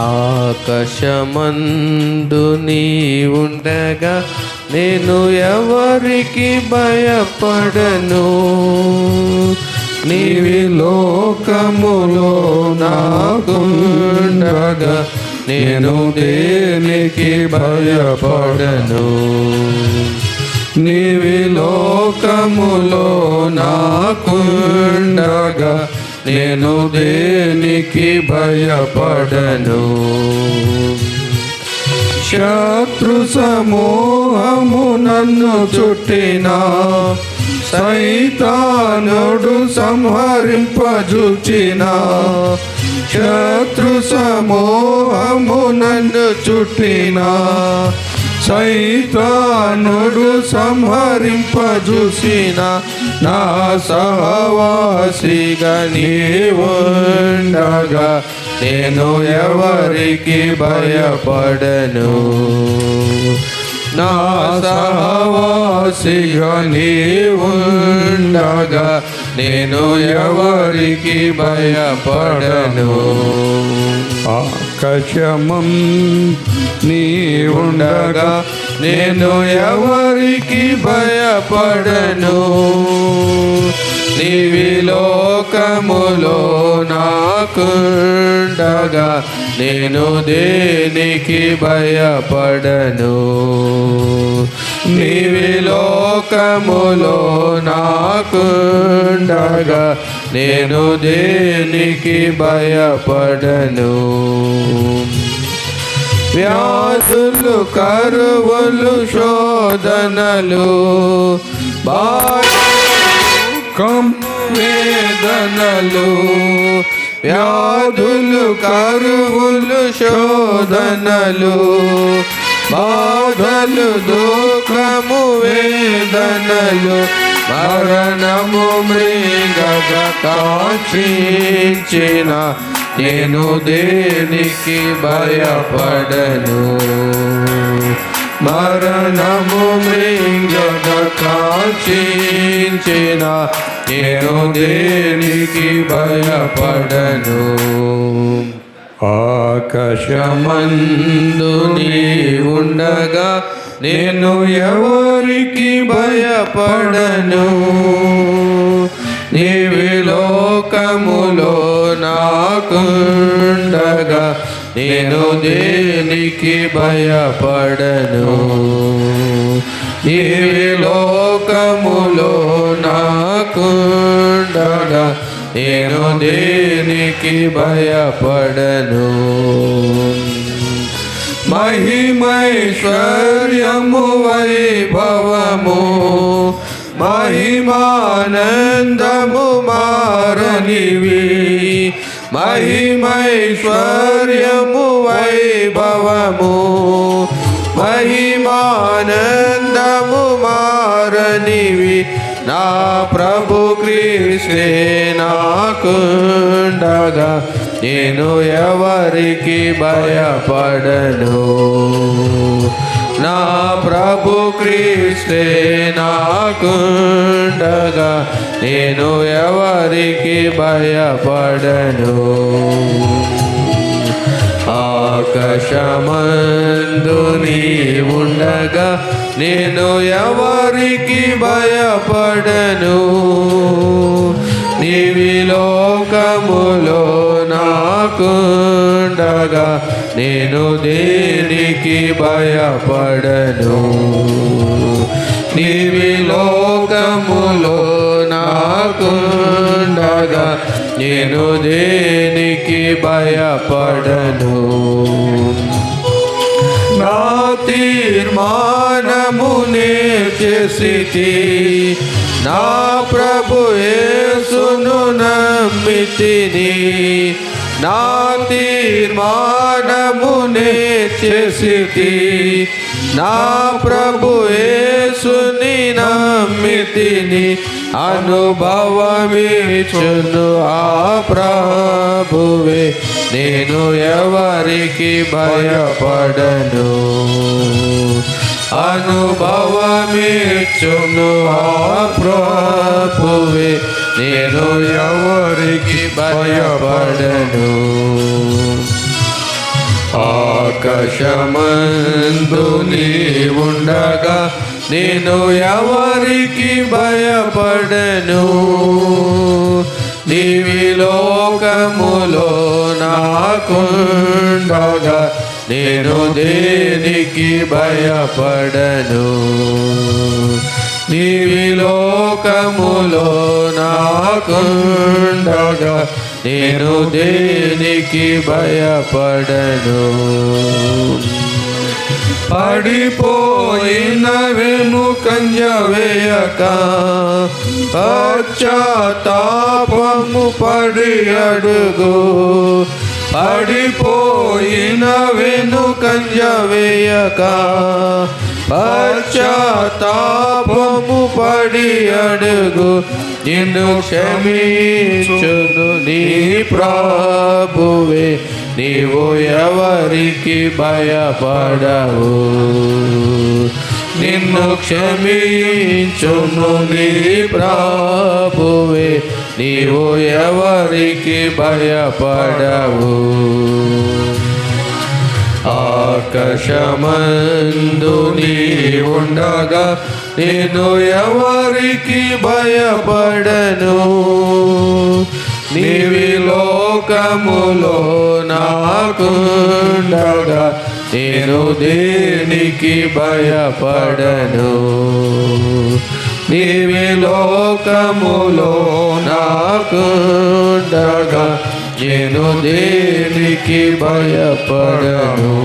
ఆకాశమందు నీ ఉండగా నేను ఎవరికి భయపడను? నీవి లోకములో నాకుండగా నేను దేనికి భయపడను? నీవి లోకములో నాకుండగా నేను దేనికి భయపడను? శత్రు సమూహము నన్ను చుట్టిన సైతానుడు సంహరింపజుచిన శత్రు సమూహము నన్ను చుట్టిన సైతానుడు సంహరింపజూసిన నా సహవాసిగా నీవుండగా నేను ఎవరికి భయపడను. నా సహవాసిగా నీవుండగా నేను ఎవరికి భయపడను. కచమం నీ నేను ఎవరికి భయపడను? నీవిలోకములో నాకుండగా నేను దేనికి భయపడను? నీవి లోకములో నాకుండగా నేను దేనికి భయపడను? వ్యాసులు కరువులు శోధనలు బాకం వేదనలు వ్యాధులు కరువులు శోధనలు బాధలు దుఃఖము వేదనలు మరణము మృగగ కాక్షించిన నేను దేనికి భయపడను? మరణము మృగగ కాక్షించిన నేను దేనికి భయపడను? ఆకాశమందు నీ ఉండగా నేను ఎవరికి భయపడను? నీవి లోకములో నాకుండగా నేను దేనికి భయపడను? నీవి లోకములో నాకుండగా నేను దేనికి భయపడను? మహిమైశ్వర్యము వైభవము మహిమానందము మారనివి. మహిమైశ్వర్యము వైభవము మహి ప్రభు క్రీస్తే నాకుండగా నేను ఎవరికి భయపడను. నా ప్రభు క్రీస్తే నాకుండగా నేను ఎవరికి భయపడను. నందు నీ ఉండగా నేను ఎవరికి భయపడను? నీవి లోకములో నాకుండగా నేను దేనికి భయపడను? నీవి లోకములో నాకుండగా నేను దేనికి భయపడను? నా తీర్మానమునే చేసి నా ప్రభు యేసును నమ్మితిని. నా తీర్మానమునే చేసి నా ప్రభు యేసుని నమ్మితిని అనుభవమిచును ఆ ప్రభువే. నేను ఎవరికి భయపడను? అనుభవమిచ్చును ఆ ప్రభువే. నేను ఎవరికి భయపడను? ఆకాశమందు ఉండగా నేను ఎవరికి భయపడను? నీవి లోకములో నాకుండగా నేను దేనికి భయపడను? నీవి లోకములో నాకుండగా నేను దేనికి భయపడను? పడిపోయిన వెనుకంజ వేయక పశ్చాత్తాపము పడి అడుగు. పడిపోయిన వెనుకంజ వేయక పశ్చాత్తాపము పడి అడుగు. నిన్ను క్షమించును నీ ప్రభువే. నీవు ఎవరికి భయపడవు? నిన్ను క్షమించును నీ ప్రభువే. నీవు ఎవరికి భయపడవు? ఆకాశమందు నీ ఉండగా నేను ఎవరికి భయపడను? నీవి లోకములో రాకుండగా నేను దేనికి భయపడను? నీవి లోకములో నాకుండగా నేను దేనికి భయపడను?